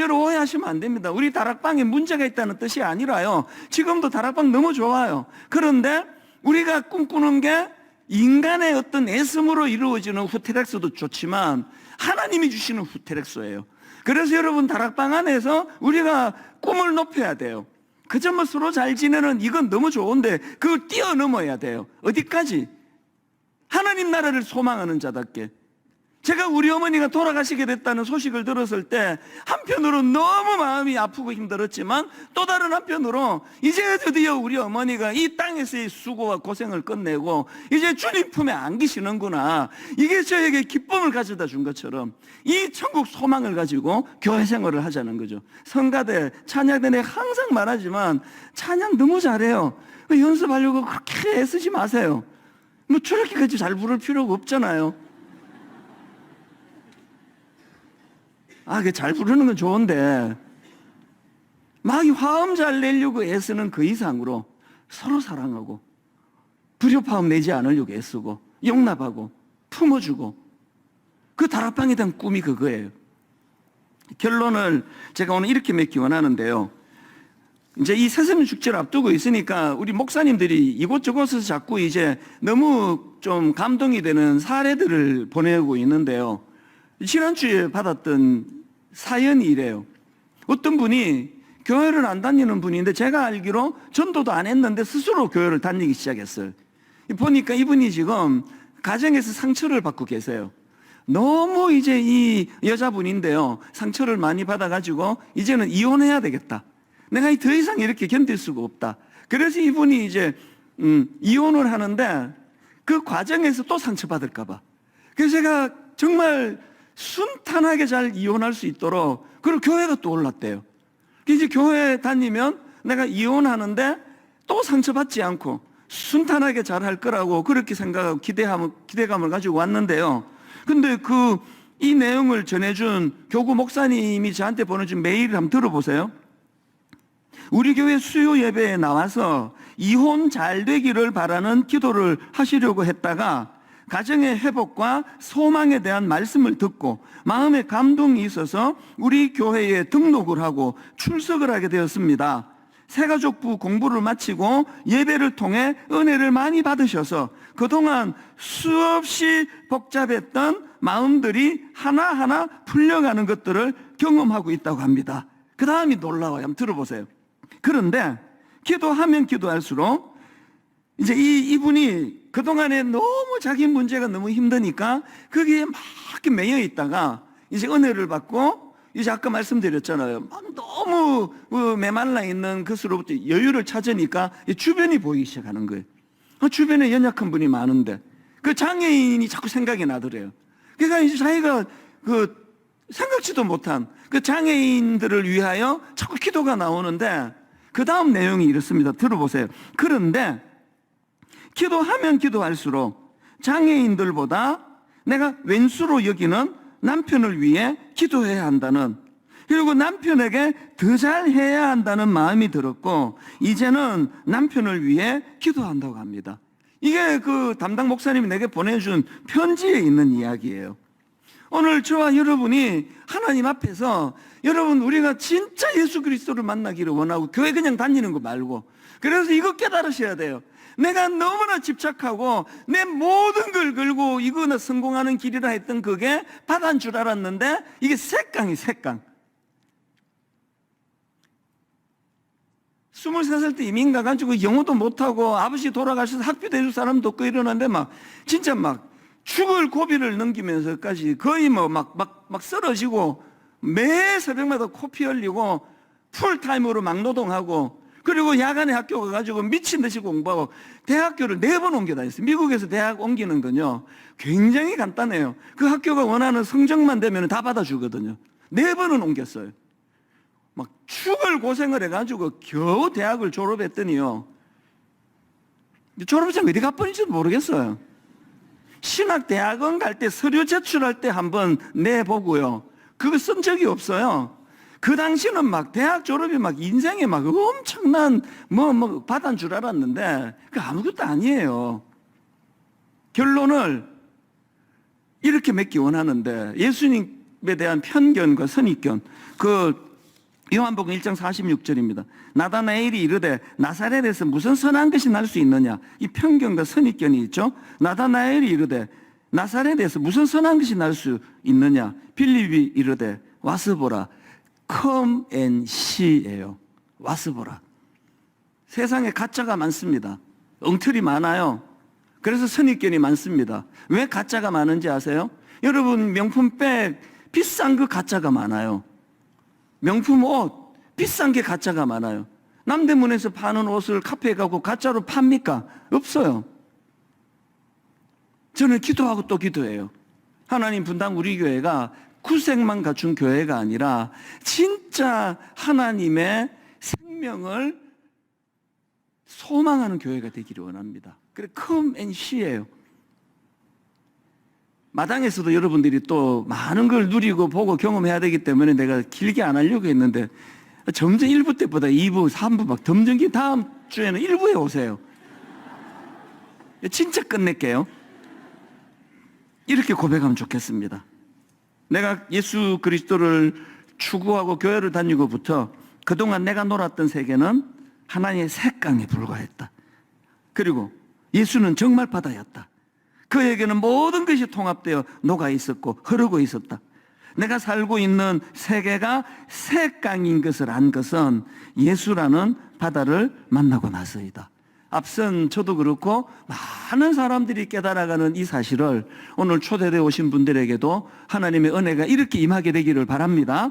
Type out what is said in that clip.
여러분 오해하시면 안 됩니다. 우리 다락방에 문제가 있다는 뜻이 아니라요. 지금도 다락방 너무 좋아요. 그런데 우리가 꿈꾸는 게 인간의 어떤 애씀으로 이루어지는 후테렉스도 좋지만 하나님이 주시는 후테렉스예요. 그래서 여러분 다락방 안에서 우리가 꿈을 높여야 돼요. 그저 뭐 서로 잘 지내는 이건 너무 좋은데 그걸 뛰어넘어야 돼요. 어디까지? 하나님 나라를 소망하는 자답게. 제가 우리 어머니가 돌아가시게 됐다는 소식을 들었을 때 한편으로 너무 마음이 아프고 힘들었지만 또 다른 한편으로 이제 드디어 우리 어머니가 이 땅에서의 수고와 고생을 끝내고 이제 주님 품에 안기시는구나. 이게 저에게 기쁨을 가져다 준 것처럼 이 천국 소망을 가지고 교회 생활을 하자는 거죠. 성가대, 찬양대 내가 항상 말하지만 찬양 너무 잘해요. 그 연습하려고 그렇게 애쓰지 마세요. 뭐 저렇게까지 잘 부를 필요가 없잖아요. 아, 그 잘 부르는 건 좋은데 막이 화음 잘 내려고 애쓰는 그 이상으로 서로 사랑하고 불협화음 내지 않으려고 애쓰고 용납하고 품어주고 그 다락방에 대한 꿈이 그거예요. 결론을 제가 오늘 이렇게 맺기 원하는데요. 이제 이 새샘 축제를 앞두고 있으니까 우리 목사님들이 이곳저곳에서 자꾸 이제 너무 좀 감동이 되는 사례들을 보내고 있는데요. 지난주에 받았던 사연이 이래요. 어떤 분이 교회를 안 다니는 분인데 제가 알기로 전도도 안 했는데 스스로 교회를 다니기 시작했어요. 보니까 이분이 지금 가정에서 상처를 받고 계세요. 너무 이제 이 여자분인데요. 상처를 많이 받아가지고 이제는 이혼해야 되겠다. 내가 더 이상 이렇게 견딜 수가 없다. 그래서 이분이 이제 음, 이혼을 하는데 그 과정에서 또 상처받을까봐. 그래서 제가 정말 순탄하게 잘 이혼할 수 있도록 그리고 교회가 또 올랐대요. 이제 교회 다니면 내가 이혼하는데 또 상처받지 않고 순탄하게 잘 할 거라고 그렇게 생각하고 기대함, 기대감을 가지고 왔는데요. 근데 그 이 내용을 전해준 교구 목사님이 저한테 보내준 메일을 한번 들어보세요. 우리 교회 수요 예배에 나와서 이혼 잘 되기를 바라는 기도를 하시려고 했다가 가정의 회복과 소망에 대한 말씀을 듣고 마음에 감동이 있어서 우리 교회에 등록을 하고 출석을 하게 되었습니다. 새가족부 공부를 마치고 예배를 통해 은혜를 많이 받으셔서 그동안 수없이 복잡했던 마음들이 하나하나 풀려가는 것들을 경험하고 있다고 합니다. 그 다음이 놀라워요. 한번 들어보세요. 그런데 기도하면 기도할수록 이제 이, 이분이 그동안에 너무 자기 문제가 너무 힘드니까 거기에 막 매여 있다가 이제 은혜를 받고 이제 아까 말씀드렸잖아요. 막 너무 그 메말라 있는 것으로부터 여유를 찾으니까 이 주변이 보이기 시작하는 거예요. 아, 주변에 연약한 분이 많은데 그 장애인이 자꾸 생각이 나더래요. 그러니까 이제 자기가 그 생각지도 못한 그 장애인들을 위하여 자꾸 기도가 나오는데 그 다음 내용이 이렇습니다. 들어보세요. 그런데 기도하면 기도할수록 장애인들보다 내가 왼수로 여기는 남편을 위해 기도해야 한다는 그리고 남편에게 더 잘해야 한다는 마음이 들었고 이제는 남편을 위해 기도한다고 합니다. 이게 그 담당 목사님이 내게 보내준 편지에 있는 이야기예요. 오늘 저와 여러분이 하나님 앞에서 여러분 우리가 진짜 예수 그리스도를 만나기를 원하고 교회 그냥 다니는 거 말고 그래서 이거 깨달으셔야 돼요. 내가 너무나 집착하고 내 모든 걸 걸고 이거는 성공하는 길이라 했던 그게 바다인 줄 알았는데 이게 색강이 색강. 23살 때 이민 가 가지고 영어도 못하고 아버지 돌아가셔서 학교 대줄 사람도 없고 이러는데 막 진짜 막 죽을 고비를 넘기면서까지 거의 뭐 막 막 막 쓰러지고 매 새벽마다 코피 흘리고 풀타임으로 막 노동하고 그리고 야간에 학교 가가지고 미친 듯이 공부하고 대학교를 네 번 옮겨 다녔어요. 미국에서 대학 옮기는 건요. 굉장히 간단해요. 그 학교가 원하는 성적만 되면 다 받아주거든요. 네 번은 옮겼어요. 막 죽을 고생을 해가지고 겨우 대학을 졸업했더니요. 졸업생 어디 가버린지도 모르겠어요. 신학대학원 갈 때 서류 제출할 때 한번 내보고요. 그거 쓴 적이 없어요. 그 당시는 막 대학 졸업이 막 인생에 막 엄청난 뭐, 뭐, 받은 줄 알았는데 그 아무것도 아니에요. 결론을 이렇게 맺기 원하는데 예수님에 대한 편견과 선입견, 그 요한복음 1장 46절입니다. 나다나엘이 이르되 나사렛에서 무슨 선한 것이 날 수 있느냐? 이 편견과 선입견이 있죠. 나다나엘이 이르되 나사렛에서 무슨 선한 것이 날 수 있느냐? 빌립이 이르되 와서 보라. Come and see예요. 와서 보라. 세상에 가짜가 많습니다. 엉터리 많아요. 그래서 선입견이 많습니다. 왜 가짜가 많은지 아세요? 여러분 명품백 비싼 그 가짜가 많아요. 명품 옷 비싼 게 가짜가 많아요. 남대문에서 파는 옷을 카페에 가고 가짜로 팝니까? 없어요. 저는 기도하고 또 기도해요. 하나님 분당 우리 교회가 구색만 갖춘 교회가 아니라 진짜 하나님의 생명을 소망하는 교회가 되기를 원합니다. 그래 come and see예요. 마당에서도 여러분들이 또 많은 걸 누리고 보고 경험해야 되기 때문에 내가 길게 안 하려고 했는데 점점 1부 때보다 2부, 3부 막 점점 기 다음 주에는 1부에 오세요. 진짜 끝낼게요. 이렇게 고백하면 좋겠습니다. 내가 예수 그리스도를 추구하고 교회를 다니고부터 그동안 내가 놀았던 세계는 하나님의 색강에 불과했다. 그리고 예수는 정말 바다였다. 그에게는 모든 것이 통합되어 녹아 있었고 흐르고 있었다. 내가 살고 있는 세계가 색강인 것을 안 것은 예수라는 바다를 만나고 나서이다. 앞선 저도 그렇고 많은 사람들이 깨달아가는 이 사실을 오늘 초대되어 오신 분들에게도 하나님의 은혜가 이렇게 임하게 되기를 바랍니다.